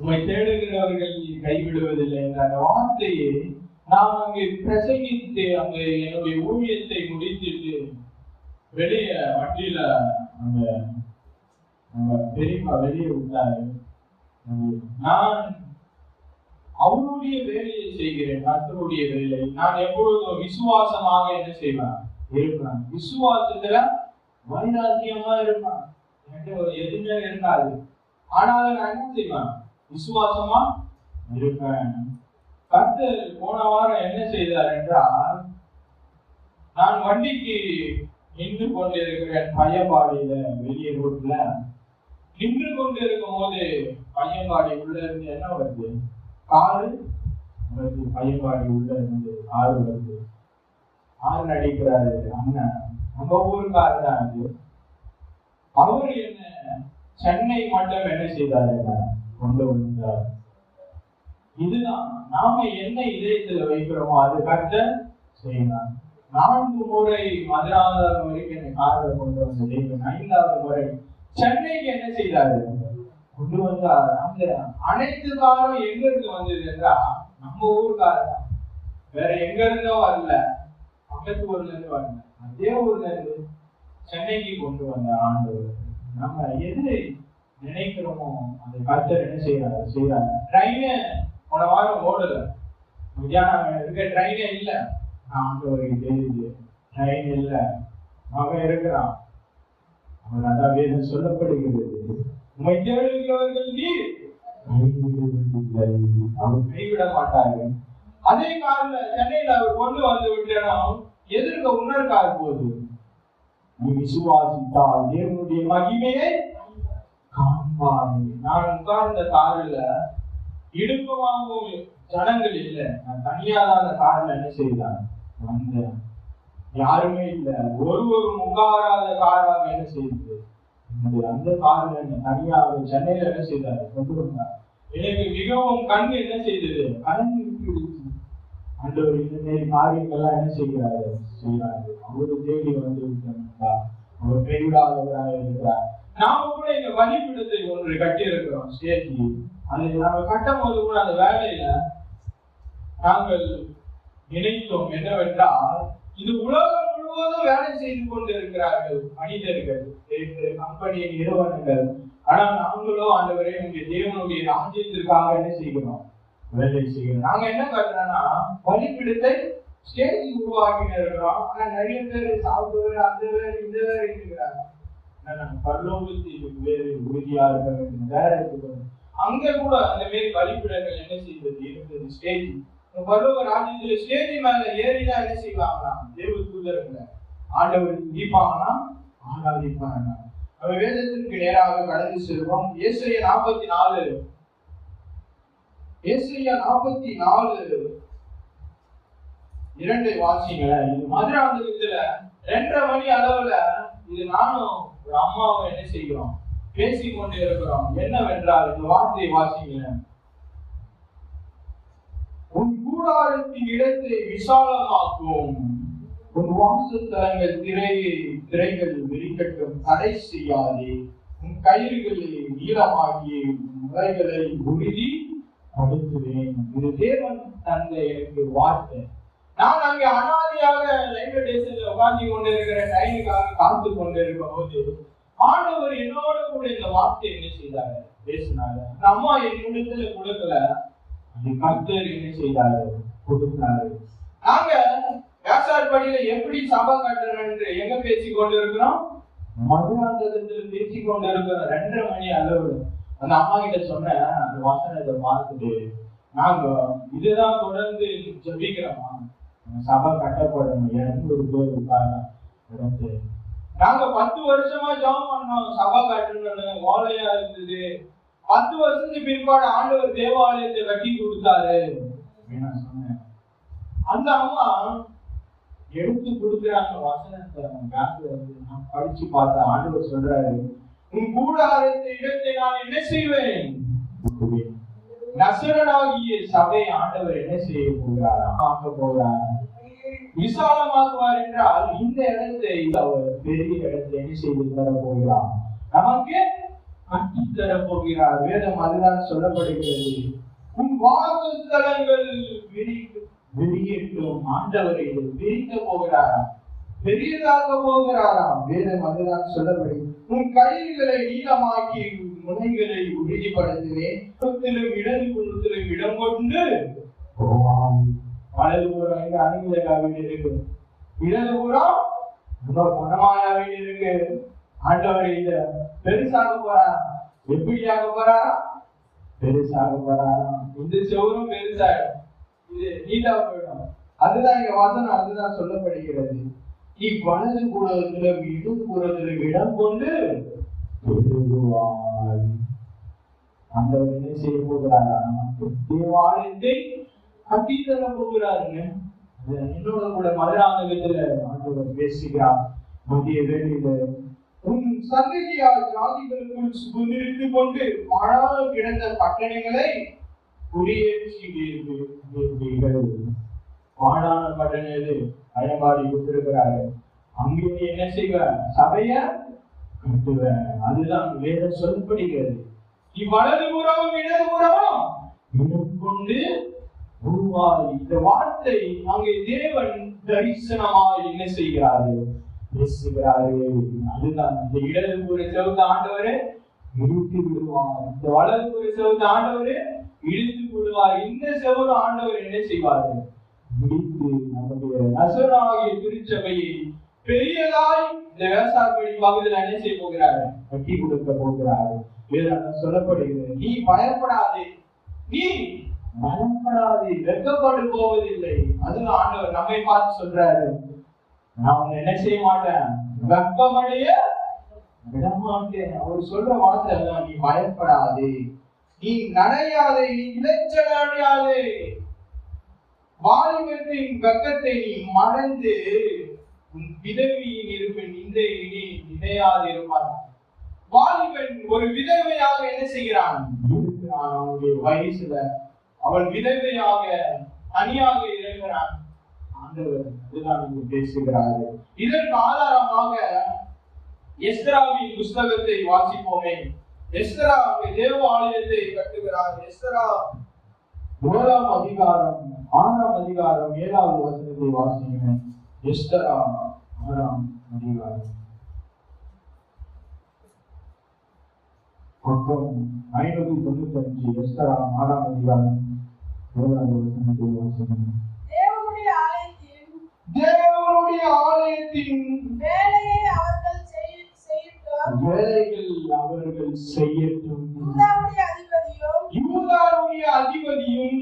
உம்மை தேடுகிறவர்கள் கைவிடுவதில்லை என்ற அந்த வார்த்தையை நான் அங்கே பிரசங்கித்து அங்கே என்னுடைய ஊழியத்தை முடித்துட்டு வெளியே வண்டியில அந்த நம்ம பெரியப்பா வெளியே விட்டாரு நான் அவருடைய வேலையை செய்கிறேன் கர்த்தருடைய வேலை நான் எப்பொழுதும் விசுவாசமாக என்ன செய்வேன்? இருப்பேன். விசுவாசத்துல வைராக்கியமா இருப்பேன். என்கிட்ட ஒரு எதுவுமே இருக்காது. ஆனாலும் நான் என்ன செய்வேன்? விசுவாசமா இருப்பேன். கர்த்தர் போன வாரம் என்ன செய்தார் என்றால் நான் வண்டிக்கு நின்று கொண்டிருக்கிறேன் பையன்பாடியில வெளியே ரோட்ல. நின்று கொண்டிருக்கும் போது பையன்பாடி உள்ள இருந்து என்ன வருது? காரு வருது. பையன்பாடி உள்ள இருந்து ஆறு வருது. ஆறு நடிக்கிறாரு அண்ணன். நம்ம ஊருக்காரு தான் அது. அவர் என்ன சென்னை மட்டும் என்ன செய்தாருன்னா கொண்டு வந்தார். இதுதான் நாம என்ன இதயத்துல வைக்கிறோமோ அது கட்ட செய்யலாம் நான்கு முறை மதுராதாரம் வரைக்கும் என்னை காரில் கொண்டு வந்த தெய்வம் ஐந்தாவது முறை சென்னைக்கு என்ன செய்தாரு? கொண்டு வந்தார். அந்த அனைத்து காரம் எங்க இருந்து வந்தது என்றா? நம்ம ஊருக்காரர் தான். வேற எங்க இருந்தோ வரல பக்கத்து ஊர்ல இருந்து வரல அதே ஊர்ல இருந்து சென்னைக்கு கொண்டு வந்த ஆண்டு நம்ம எது நினைக்கிறோமோ அந்த கர்த்தர் என்ன செய்யறாரு செய்யறாரு ட்ரெயினு போன வாரம் ஓடல. மத்தியானம் இருக்க ட்ரெயினே இல்ல. ஆண்டவருக்கு தெரியுது. ட்ரெயின் இல்ல. அவன் இருக்கிறான். அவன் அதான் வேதம் சொல்லப்படுகிறது. உண்மை தேடுகிறவர்கள் நீர். கைவிடுவதில்லை. அவர் கைவிட மாட்டாரு அதே கார்ல சென்னையில அவர் கொண்டு வந்து விட்டோம் எதிர்க்க கார் போகுது நீ விசுவாசித்தால் தேவனுடைய மகிமையை நான் உட்கார்ந்த காரில் இடுப்பு வாங்கும் ஜனங்கள் இல்லை. நான் தனியாக அந்த காரில் என்ன செய்தேன் வந்தேன். யாருமே இல்லை. ஒருவரும் உட்காராத காராக என்ன செய்யுது அந்த காரில் என்ன தனியாக அவர் என்ன செய்தாரு? கொண்டு வந்தார். எனக்கு மிகவும் கண் என்ன செய்தது? கண் விட்டுடுச்சு ஆண்டவர் இந்த மாதிரி காரியங்கள்லாம் என்ன செய்கிறாரு? செய்கிறாரு. அவரு தேடி வந்து விட்டார் அவர் பெரியவராக இருக்கிறார். நாம கூட இங்க வழிபிடத்தை ஒன்று கட்டி இருக்கிறோம் ஸ்டேஜ் அது நாம கட்டும் போது கூட அந்த வேலையில நாங்கள் நினைத்தோம் என்னவென்றால் இது உலகம் முழுவதும் வேலை செய்து கொண்டு இருக்கிறார்கள் மனிதர்கள் கம்பெனி நிறுவனங்கள். ஆனால் நாங்களோ ஆண்டவரே உங்க தேவனுடைய ராஜ்யத்திற்காக என்ன செய்கிறோம்? வேலை செய்கிறோம். நாங்க என்ன கருதுனா வழிபிடத்தை ஸ்டேஜ் உருவாக்கி இருக்கிறோம் ஆனா நிறைய பேர் சாப்பிடுவார் அந்த பேர் இந்த பேர் இருக்கிறாங்க ஆனா பரலோகத்தில் வேறு உறுதியாக இருக்க வேண்டும் வேற அங்க கூட அந்த மாதிரி வழிபிடங்கள் என்ன செய்வது இருந்தது ஸ்டேஜ் பரலோக ராஜ்யத்துல ஸ்டேஜ் மேல ஏறிதான் என்ன செய்வாங்களாம் தேவ தூதர்களை ஆண்டவர் தீபாங்கன்னா ஆராதிப்பாங்க அவ வேதத்திற்கு நேராக கடந்து செல்வோம். ஏசைய நாற்பத்தி நாலு ஏசைய நாற்பத்தி நாலு இரண்டை வாசிங்களேன் இது மதுராந்தகத்துல ரெண்டரை மணி அளவுல இது நானும் ஒரு அம்மாவை என்ன செய்கிறோம்? பேசிக்கொண்டு இருக்கிறோம். என்னவென்றால் இந்த வார்த்தையை வாசிக்கிறேன் உன் கூடாரத்தின் இடத்தை விசாலமாக்கும். உன் வாசத்தலங்கள் திரையை திரைகள் விரிக்கட்டும் தடை செய்யாதே. உன் கயிறுகளை நீளமாகி உன் முறைகளை உறுதி படுத்துவேன். இது தேவன் தந்த எனக்கு வார்த்தை. நான் அங்கே அனாதியாக ரயில்வே ஸ்டேஷன்ல உட்கார்ந்து கொண்டிருக்கிற டைமுக்காக காத்து கொண்டிருக்கும் போது ஆண்டவர் என்னோட கூட இந்த வார்த்தை என்ன செய்தாரு? பேசினாங்க அந்த அம்மா என் இடத்துல கொடுக்கல. அது கர்த்தர் என்ன செய்தாரு? கொடுத்தாரு. நாங்க வியாசார்படியில எப்படி சபை கட்டுறோம் என்று எங்க பேசி கொண்டிருக்கிறோம்? மதுராந்தகத்தில் பேசி கொண்டிருக்கிறோம் ரெண்டரை மணி அளவு. அந்த அம்மா கிட்ட சொன்னேன் அந்த வசனத்தை பார்த்துட்டு நாங்க இதுதான் தொடர்ந்து ஜபிக்கிறோமா. சபை கட்டப்படணும் எண்ணூறு பேர் உட்கார்ந்து நாங்க பத்து வருஷமா ஜாம் பண்ணோம். சபை கட்டணும் ஓலையா இருந்தது. பத்து வருஷத்துக்கு பிற்பாடு ஆண்டவர் தேவாலயத்தை கட்டி கொடுத்தாரு. அப்படின்னு சொன்னேன். அந்த அம்மா எடுத்து கொடுக்குறாங்க வசனத்தை. நம்ம பேங்க்ல வந்து நான் படிச்சு பார்த்தேன். ஆண்டவர் சொல்றாரு உன் கூடாரத்தை இடத்தை நான் என்ன செய்வேன்? நசுரனாகிய சபை ஆண்டவர் என்ன செய்ய போகிறாரா? ஆக்க போகிறாரா? விசாலமாக்குவார் என்றால் இந்த இடத்தை அவர் பெரிய இடத்தை என்ன செய்து தர போகிறார்? நமக்கு கட்டித்தர போகிறார். வேதம் அதுதான் சொல்லப்படுகிறது. உன் வாசஸ்தலங்கள் விரி- விரியட்டும். ஆண்டவரை விரிக்க போகிறாராம். பெரியதாக போகிறாராம். வேதம் அதுதான் சொல்லப்படுகிறது. உன் கைகளை நீளமாக்கி உன் முனைகளை உறுதிப்படுத்தினேன் புறத்திலும் இடது புறத்திலும் இடம் கொண்டு போவான். வலது புறம் எங்க அணுகுலகா வீடு இருக்கு. இடது புறம் ரொம்ப பணமாயா வீடு இருக்கு. ஆண்டவர் இத பெருசாக போறாரா? எப்படியாக போறாரா? பெருசாக போறாராம் இந்த செவரும் பெருசாயிடும். இது நீட்டா போயிடும். அதுதான் இங்க வசனம் அதுதான் சொல்லப்படுகிறது. இவ்வலது புறத்திலும் இடது புறத்திலும் இடம் கொண்டு பெருகுவாய் ஆண்டவர் என்ன செய்ய போகிறாரா? நமக்கு தேவாலயத்தை கட்டித்தர போகிறாருங்க. என்னோட கூட மதுராந்தகத்துல ஆண்டவர் பேசுகிறார். மத்திய வேலையில. உன் சந்ததியால் ஜாதிகளுக்குள் சுதந்திரித்து கொண்டு பாழாக கிடந்த பட்டணங்களை குடியேற்றுகிறீர்கள் பாழான பட்டணம் எது? பயன்பாடு விட்டிருக்கிறாரு அங்கே என்ன செய்வ? சபைய கட்டுவ. அதுதான் வேத சொல்லப்படுகிறது நீ வலது புறமும் இடது புறமும் கொண்டு உருவாய். இந்த வார்த்தை அங்கே தேவன் தரிசனமாய் என்ன செய்கிறாரு? பேசுகிறாரு. அதுதான் இந்த இடது புற செவத்த ஆண்டவரே இழுத்து விடுவார். இந்த வலது புற செவத்த ஆண்டவரே இழுத்து விடுவார். இந்த செவரு ஆண்டவர் என்ன செய்வாரு? இழுத்து நம்முடைய நசராகிய திருச்சபையை பெரியதாய் இந்த விவசாயப்படி பகுதியில் என்ன செய்ய போகிறாரு? கட்டி கொடுக்க போகிறாரு. சொல்லப்படுகிறது. நீ பயப்படாதே. நீ பயப்படாதே. வெட்கப்பட்டு போவதில்லை. அது ஆண்டவர் நம்மை பார்த்து சொல்றாரு. நான் என்ன செய்ய மாட்டேன்? வெப்பமடைய விடமாட்டேன். அவர் சொல்ற வார்த்தை அதுதான், நீ பயப்படாதே. நீ நனையாதே நீ இளைச்சல் அடையாதே வாலிபத்தின் வெக்கத்தை நீ மறந்து உன் பிதவியின் இருப்பின் இந்த இனி நினையாதிருப்பார் வாலிபன் ஒரு விதவையாக என்ன செய்கிறான்? இருக்கிறான். அவனுடைய வயசுல அவன் விதவையாக தனியாக இறங்குகிறான். ஆண்டவர் இதுதான் இங்கு பேசுகிறாரு. இதற்கு ஆதாரமாக எஸ்தராவின் புஸ்தகத்தை வாசிப்போமே. எஸ்தரா தேவ ஆலயத்தை கட்டுகிறார். எஸ்தரா முதலாம் அதிகாரம் ஆறாம் அதிகாரம் ஏழாவது வசனத்தை வாசிக்கிறேன் எஸ்தரா ஆறாம் அதிகாரம். பக்கம் ஐநூத்தி தொண்ணூத்தி அஞ்சு எஸ்தரா ஆறாம் அதிகாரம் ஏழாவது வசனத்தை வாசிங்க தேவனுடைய ஆலயத்தின் தேவனுடைய ஆலயத்தின் வேலையை அவர்கள் செய்- செய்யட்டும். வேலைகள் அவர்கள் செய்யட்டும் யூதாவுடைய அதிபதியும், யூதாவுடைய அதிபதியும்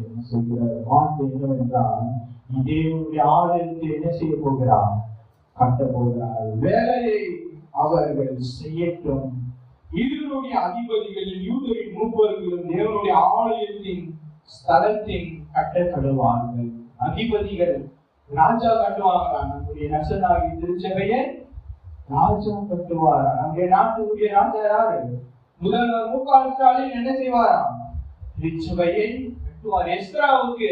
என்ன சொல்கிறார்? வார்த்தை என்னவென்றால் இதேவனுடைய ஆளுக்கு ஆலயத்தை என்ன செய்ய போகிறார் கட்ட போகிறார் வேலையை அவர்கள் செய்யட்டும். இருவருடைய அதிபதிகளில் யூதரின் மூப்பர்களும் தேவனுடைய ஆலயத்தின் ஸ்தலத்தின் கட்டப்படுவார்கள் அதிபதிகள் ராஜா கட்டுவார்களா நம்முடைய நசனாகி திருச்சபையை ராஜா கட்டுவார் அங்கே நாட்டுடைய ராஜா யாரு? முதல்வர் மு க ஸ்டாலின் என்ன செய்வாராம்? திருச்சபையை எஸ்ராவுக்கு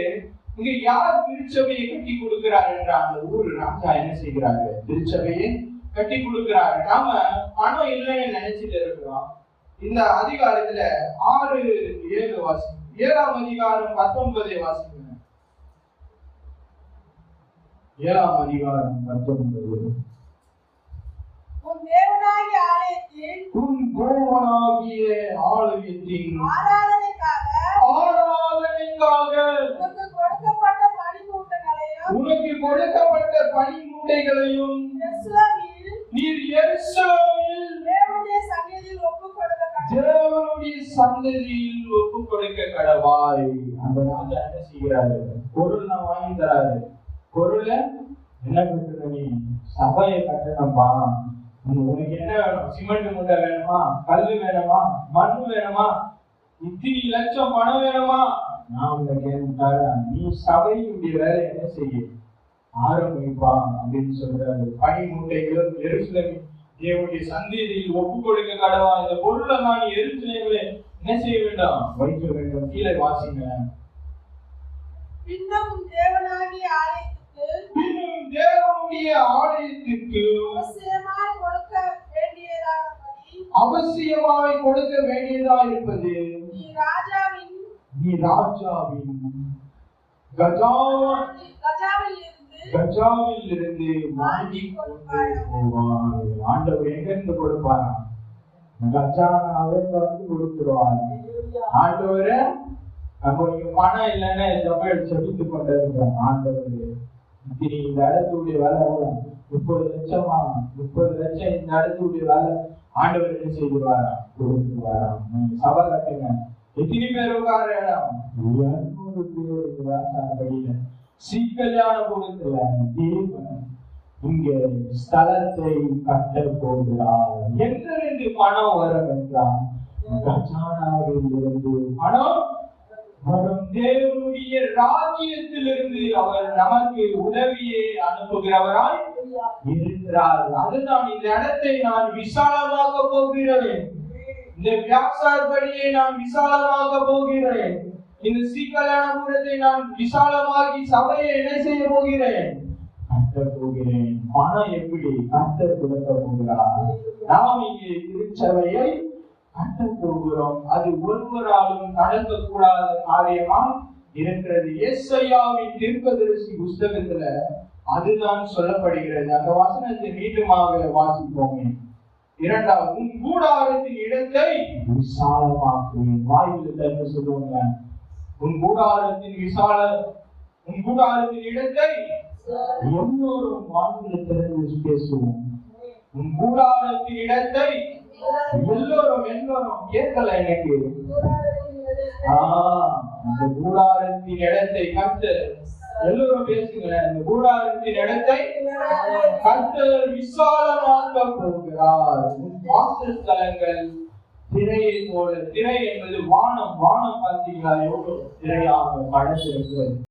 இங்க யார் திருச்சபையை கட்டி கொடுக்கிறார் என்ற அந்த ஊர் ராஜா என்ன செய்கிறாரு திருச்சபையை கட்டி கொடுக்கிறார் நாம பணம் இல்லைன்னு நினைச்சிட்டு இருக்கிறோம். இந்த அதிகாரத்துல ஆறு ஏழு வாசி ஏழாம் அதிகாரம் பத்தொன்பதை வாசிங்க ஏழாம் அதிகாரம் பத்தொன்பது. உன் தேவனாகிய ஆலயத்தில் உன் தேவனாகிய ஆலயத்தின் உனக்கு கொடுக்கப்பட்ட பணிமூட்டங்களையும் உனக்கு கொடுக்கப்பட்ட நீர் எருசலேமில் தேவனுடைய சந்நிதியில். தேவனுடைய சந்ததியில் ஒப்பு கொடுக்க கடவாய் அந்த ராஜா என்ன செய்கிறாரு? பொருள் நான் வாங்கி தராரு பொருள என்ன கட்டணும் நீ? சபையை கட்டணும்பா. உனக்கு என்ன வேணும்? சிமெண்ட் மூட்டை வேணுமா? கல்லு வேணுமா? மண் வேணுமா? இத்தனை லட்சம் பணம் வேணுமா? நான் உங்களை கேட்டாரு நீ சபையுடைய வேலை என்ன செய்ய ஆரம்பிப்பா அப்படின்னு சொல்றாரு பனி மூட்டைகளும் எருசலேம் தேவனுடைய சந்ததியில் ஒப்பு கொடுக்க கடவா? இந்த பொருளை நான் எருசலேமிலே என்ன செய்ய வேண்டும்? வைக்க வேண்டும். கீழே வாசிங்க. பின்னும் தேவனாகிய ஆலயத்துக்கு. பின்னும் தேவனுடைய ஆலயத்திற்கு. அவசியமாய் கொடுக்க வேண்டியதானபடி. அவசியமாய் கொடுக்க வேண்டியதா இருப்பது? நீ ராஜாவின் நீ ராஜாவின் கஜா கஜாவில் இருந்து வாங்கி கொண்டு ஆண்டவர் எங்க இருந்து கொடுப்பாரா? கஜானாவே வந்து கொடுத்துருவார். ஆண்டவரே நம்ம இங்க பணம் இல்லைன்னு ஜபல் செபித்து கொண்டிருக்கிறோம் ஆண்டவர் இது இந்த இடத்துடைய வேலை எவ்வளவு முப்பது லட்சமா? முப்பது லட்சம் இந்த இடத்துடைய வேலை. ஆண்டவர் என்ன செய்வாரா? கொடுத்துருவாரா. சபை கட்டுங்க. எத்தனை பேர் உட்கார இடம்? இருநூறு பேர் இந்த வாசப்படியில சீக்கல்யான கூடத்துல தேவன் இங்க ஸ்தலத்தை கட்ட போகிறார் எங்கிருந்து பணம் வரும் என்றால் கஜானாவில் இருந்து பணம்? வரும் தேவனுடைய ராஜ்யத்திலிருந்து அவர் நமக்கு உதவியை அனுப்புகிறவராய் இருக்கிறார். அதுதான் இந்த இடத்தை நான் விசாலமாக்க போகிறேன். இந்த வியாசார் படியை நான் விசாலமாக போகிறேன். இந்த சீக்கலானபுரத்தை நான் விசாலமாக்கி சபையை என்ன செய்ய போகிறேன்? கட்ட போகிறேன். பணம் எப்படி கட்ட கொடுக்க போகிறார்? நாம் இங்கே திருச்சபையை கட்ட போகிறோம். அது ஒருவராலும் நடக்கக்கூடாத காரியமா இருக்கிறது. எஸ்ஐயாவின் தீர்க்கதரிசி புஸ்தகத்துல அதுதான் சொல்லப்படுகிறது. அந்த வசனத்தை மீண்டுமாக வாசிப்போமே. இரண்டாவது உன் கூடாரத்தின் இடத்தை விசாலமாக்குவேன். வாயில் என்று சொல்லுவாங்க? உன் கூடாரத்தின் விசால உன் கூடாரத்தின் இடத்தை எல்லோரும் திறந்து பேசுவோம். உன் கூடாரத்தின் இடத்தை எல்லோரும் எல்லோரும் கேட்கல எனக்கு. ஆஹ் அந்த கூடாரத்தின் இடத்தை கத்து எல்லோரும் பேசுங்களேன். இந்த கூடாரத்தின் இடத்தை கர்த்தர் விசாலமாக்க போகிறார். வாசஸ்தலங்கள் திரையை போல திரை என்பது வானம் வானம் பார்த்தீங்களா எவ்வளவு திரையாக படைச்சிருக்கிறது